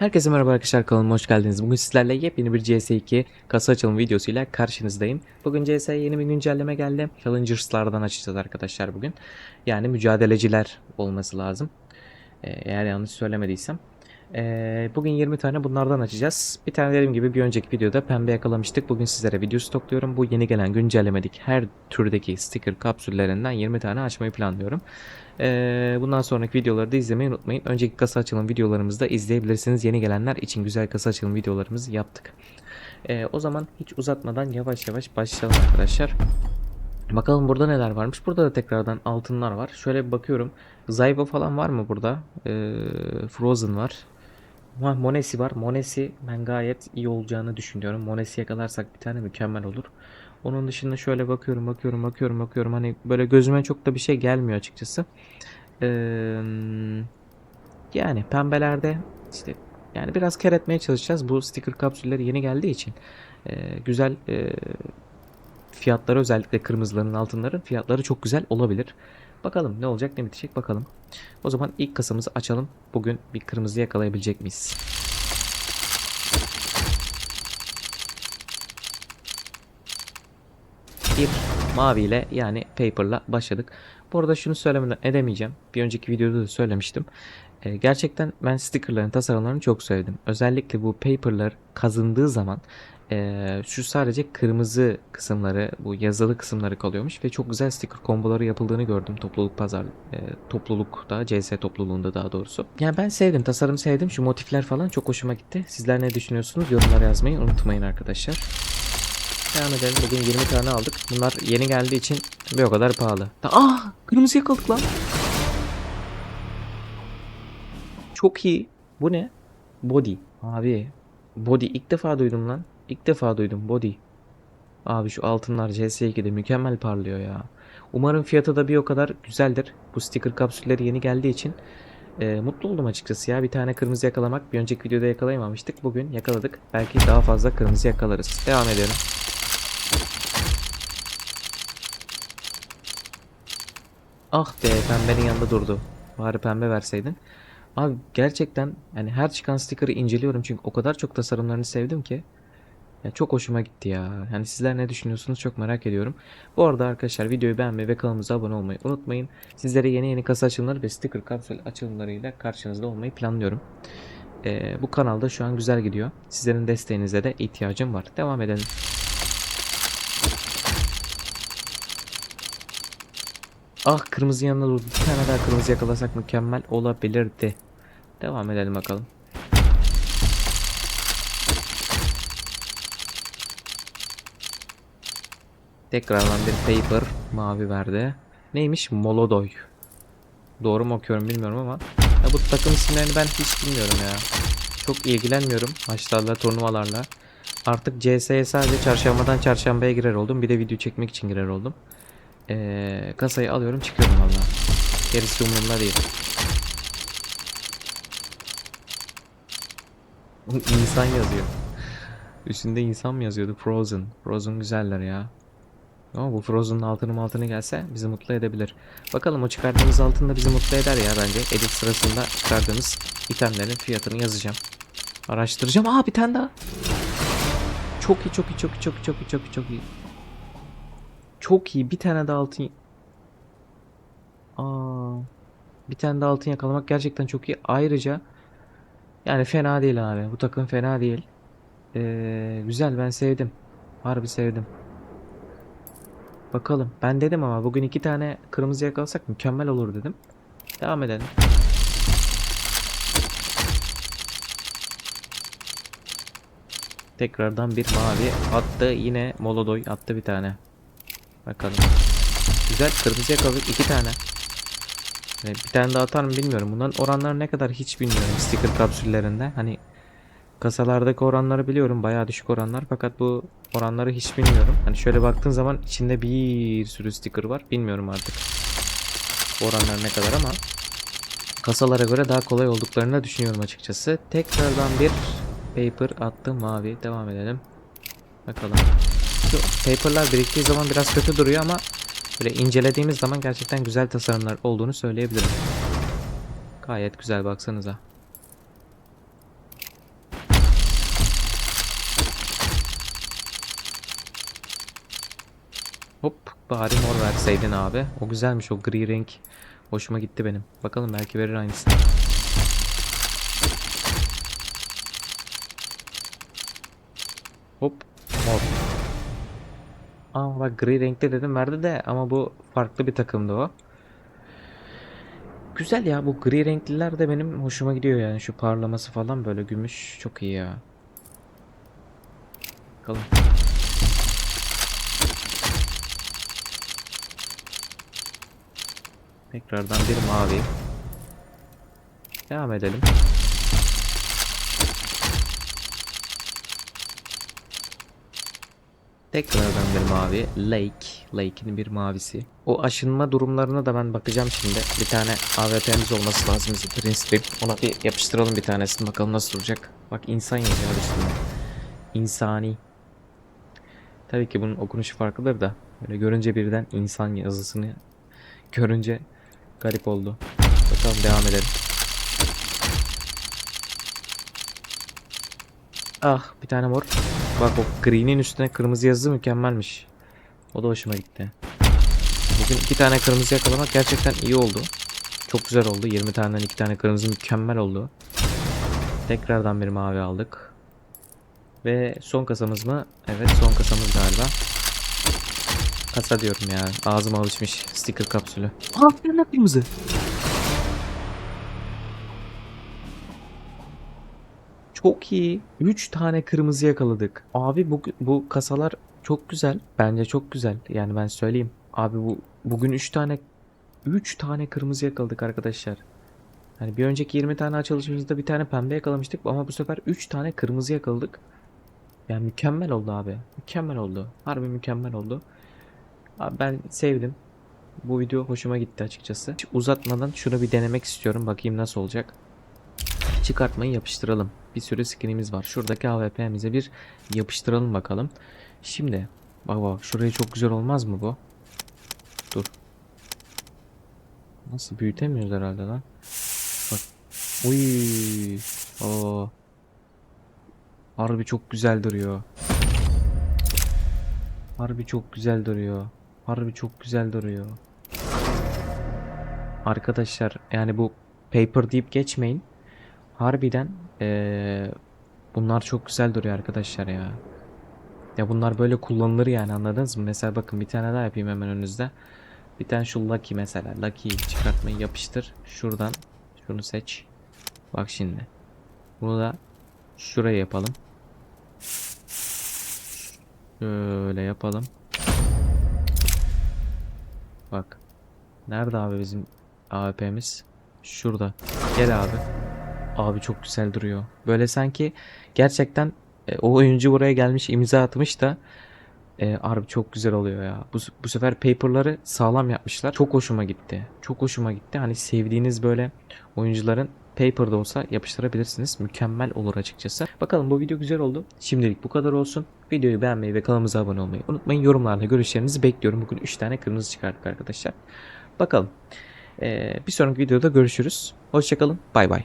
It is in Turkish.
Herkese merhaba arkadaşlar kanalıma hoş geldiniz. Bugün sizlerle yepyeni bir CS2 kasa açılım videosuyla karşınızdayım. Bugün CS'ye yeni bir güncelleme geldi. Challengers'lardan açacağız arkadaşlar bugün. Yani mücadeleciler olması lazım. Ee, eğer yanlış söylemediysem. Bugün 20 tane bunlardan açacağız. Bir tane dediğim gibi bir önceki videoda pembe yakalamıştık. Bugün sizlere video stokluyorum. Bu yeni gelen güncellemedik her türdeki sticker kapsüllerinden 20 tane açmayı planlıyorum. Bundan sonraki videoları da izlemeyi unutmayın. Önceki kasa açılım videolarımızı da izleyebilirsiniz. Yeni gelenler için güzel kasa açılım videolarımızı yaptık. O zaman hiç uzatmadan yavaş yavaş başlayalım arkadaşlar. Bakalım burada neler varmış. Burada da tekrardan altınlar var. Şöyle bir bakıyorum. Zybo falan var mı burada? Ee, Frozen var. Monesi var. Monesi ben gayet iyi olacağını düşünüyorum. Monesi yakalarsak bir tane mükemmel olur. Onun dışında şöyle bakıyorum, bakıyorum, bakıyorum, bakıyorum. Hani böyle gözüme çok da bir şey gelmiyor açıkçası. Ee, yani pembelerde işte yani biraz kar etmeye çalışacağız. Bu sticker kapsülleri yeni geldiği için ee, güzel ee, fiyatları özellikle kırmızıların altınların fiyatları çok güzel olabilir. Bakalım ne olacak ne bitecek bakalım. O zaman ilk kasamızı açalım. Bugün bir kırmızı yakalayabilecek miyiz? Bir maviyle yani paper'la başladık. Bu arada şunu söylemeden edemeyeceğim. Bir önceki videoda da söylemiştim. Ee, gerçekten ben stickerların tasarımlarını çok sevdim. Özellikle bu paper'lar kazındığı zaman ee, şu sadece kırmızı kısımları, bu yazılı kısımları kalıyormuş ve çok güzel sticker komboları yapıldığını gördüm topluluk pazar e, toplulukta, CS topluluğunda daha doğrusu. Yani ben sevdim, tasarım sevdim. Şu motifler falan çok hoşuma gitti. Sizler ne düşünüyorsunuz? Yorumlara yazmayı unutmayın arkadaşlar. Devam edelim. Bugün 20 tane aldık. Bunlar yeni geldiği için bir o kadar pahalı. Ah! Kırmızı yakaladık lan. Çok iyi. Bu ne? Body. Abi. Body ilk defa duydum lan. İlk defa duydum body. Abi şu altınlar CS2'de mükemmel parlıyor ya. Umarım fiyatı da bir o kadar güzeldir. Bu sticker kapsülleri yeni geldiği için e, mutlu oldum açıkçası ya. Bir tane kırmızı yakalamak bir önceki videoda yakalayamamıştık. Bugün yakaladık. Belki daha fazla kırmızı yakalarız. Devam edelim. Ah be pembenin yanında durdu. Bari pembe verseydin. Abi gerçekten yani her çıkan sticker'ı inceliyorum çünkü o kadar çok tasarımlarını sevdim ki. Ya çok hoşuma gitti ya. Yani sizler ne düşünüyorsunuz çok merak ediyorum. Bu arada arkadaşlar videoyu beğenmeyi ve kanalımıza abone olmayı unutmayın. Sizlere yeni yeni kasa açılımları ve sticker kapsül açılımlarıyla karşınızda olmayı planlıyorum. Ee, bu kanalda şu an güzel gidiyor. Sizlerin desteğinize de ihtiyacım var. Devam edelim. Ah kırmızı yanına durdu. Bir tane daha kırmızı yakalasak mükemmel olabilirdi. Devam edelim bakalım. Tekrardan bir paper mavi verdi. Neymiş? Molodoy. Doğru mu okuyorum bilmiyorum ama. Ya bu takım isimlerini ben hiç bilmiyorum ya. Çok ilgilenmiyorum maçlarla, turnuvalarla. Artık CS'ye sadece çarşambadan çarşambaya girer oldum. Bir de video çekmek için girer oldum. Ee, kasayı alıyorum çıkıyorum valla. Gerisi umurumda değil. insan yazıyor. Üstünde insan mı yazıyordu? Frozen. Frozen güzeller ya. Ama bu Frozen'ın altını altını gelse bizi mutlu edebilir. Bakalım o çıkardığımız altın da bizi mutlu eder ya bence. Edit sırasında çıkardığımız itemlerin fiyatını yazacağım. Araştıracağım. Aa bir tane daha. Çok iyi çok iyi çok iyi çok iyi çok iyi çok iyi çok iyi. Çok iyi bir tane daha altın. Aa, bir tane daha altın yakalamak gerçekten çok iyi. Ayrıca yani fena değil abi. Bu takım fena değil. Ee, güzel ben sevdim. Harbi sevdim. Bakalım. Ben dedim ama bugün iki tane kırmızı yakalasak mükemmel olur dedim. Devam edelim. Tekrardan bir mavi attı. Yine Molodoy attı bir tane. Bakalım. Güzel kırmızı yakaladık iki tane. Ve bir tane daha atar mı bilmiyorum. Bunların oranları ne kadar hiç bilmiyorum sticker kapsüllerinde. Hani kasalardaki oranları biliyorum bayağı düşük oranlar fakat bu oranları hiç bilmiyorum. Hani şöyle baktığın zaman içinde bir sürü sticker var. Bilmiyorum artık oranlar ne kadar ama kasalara göre daha kolay olduklarını düşünüyorum açıkçası. Tekrardan bir paper attı mavi. Devam edelim. Bakalım. Şu paperlar biriktiği zaman biraz kötü duruyor ama böyle incelediğimiz zaman gerçekten güzel tasarımlar olduğunu söyleyebilirim. Gayet güzel baksanıza. Bari mor verseydin abi. O güzelmiş o gri renk. Hoşuma gitti benim. Bakalım belki verir aynısını. Hop. Mor. Aa bak gri renkte dedim verdi de ama bu farklı bir takımdı o. Güzel ya bu gri renkliler de benim hoşuma gidiyor yani şu parlaması falan böyle gümüş çok iyi ya. Bakalım. Tekrardan bir mavi. Devam edelim. Tekrardan bir mavi. Lake. Lake'in bir mavisi. O aşınma durumlarına da ben bakacağım şimdi. Bir tane AWP'miz olması lazım Green Strip. Ona bir yapıştıralım bir tanesini bakalım nasıl duracak. Bak insan yazıyor üstünde. İnsani. Tabii ki bunun okunuşu farklıdır da. Böyle görünce birden insan yazısını görünce garip oldu. Bakalım devam edelim. Ah bir tane mor. Bak o green'in üstüne kırmızı yazı mükemmelmiş. O da hoşuma gitti. Bugün iki tane kırmızı yakalamak gerçekten iyi oldu. Çok güzel oldu. 20 taneden iki tane kırmızı mükemmel oldu. Tekrardan bir mavi aldık. Ve son kasamız mı? Evet son kasamız galiba. Kasa diyorum ya. Ağzıma alışmış. Sticker kapsülü. Bir tane kırmızı. Çok iyi. 3 tane kırmızı yakaladık. Abi bu, bu kasalar çok güzel. Bence çok güzel. Yani ben söyleyeyim. Abi bu bugün 3 tane 3 tane kırmızı yakaladık arkadaşlar. Hani bir önceki 20 tane açılışımızda bir tane pembe yakalamıştık ama bu sefer 3 tane kırmızı yakaladık. Yani mükemmel oldu abi. Mükemmel oldu. Harbi mükemmel oldu. Abi ben sevdim. Bu video hoşuma gitti açıkçası. Hiç uzatmadan şunu bir denemek istiyorum. Bakayım nasıl olacak. Çıkartmayı yapıştıralım. Bir sürü skinimiz var. Şuradaki AWP'mize bir yapıştıralım bakalım. Şimdi bak bak şurayı çok güzel olmaz mı bu? Dur. Nasıl büyütemiyoruz herhalde lan. Bak. Uy. Oo. Harbi çok güzel duruyor. Harbi çok güzel duruyor. Harbi çok güzel duruyor. Arkadaşlar yani bu paper deyip geçmeyin. Harbiden eee, bunlar çok güzel duruyor arkadaşlar ya. Ya bunlar böyle kullanılır yani anladınız mı? Mesela bakın bir tane daha yapayım hemen önünüzde. Bir tane şu Lucky mesela. Lucky'yi çıkartmayı yapıştır. Şuradan şunu seç. Bak şimdi. Bunu da şuraya yapalım. Şöyle yapalım. Bak. Nerede abi bizim AWP'miz? Şurada. Gel abi. Abi çok güzel duruyor. Böyle sanki gerçekten e, o oyuncu buraya gelmiş imza atmış da e, harbi çok güzel oluyor ya. Bu, bu sefer paper'ları sağlam yapmışlar. Çok hoşuma gitti. Çok hoşuma gitti. Hani sevdiğiniz böyle oyuncuların paper'da olsa yapıştırabilirsiniz. Mükemmel olur açıkçası. Bakalım bu video güzel oldu. Şimdilik bu kadar olsun. Videoyu beğenmeyi ve kanalımıza abone olmayı unutmayın. Yorumlarda görüşlerinizi bekliyorum. Bugün 3 tane kırmızı çıkardık arkadaşlar. Bakalım. Ee, bir sonraki videoda görüşürüz. Hoşçakalın. Bay bay.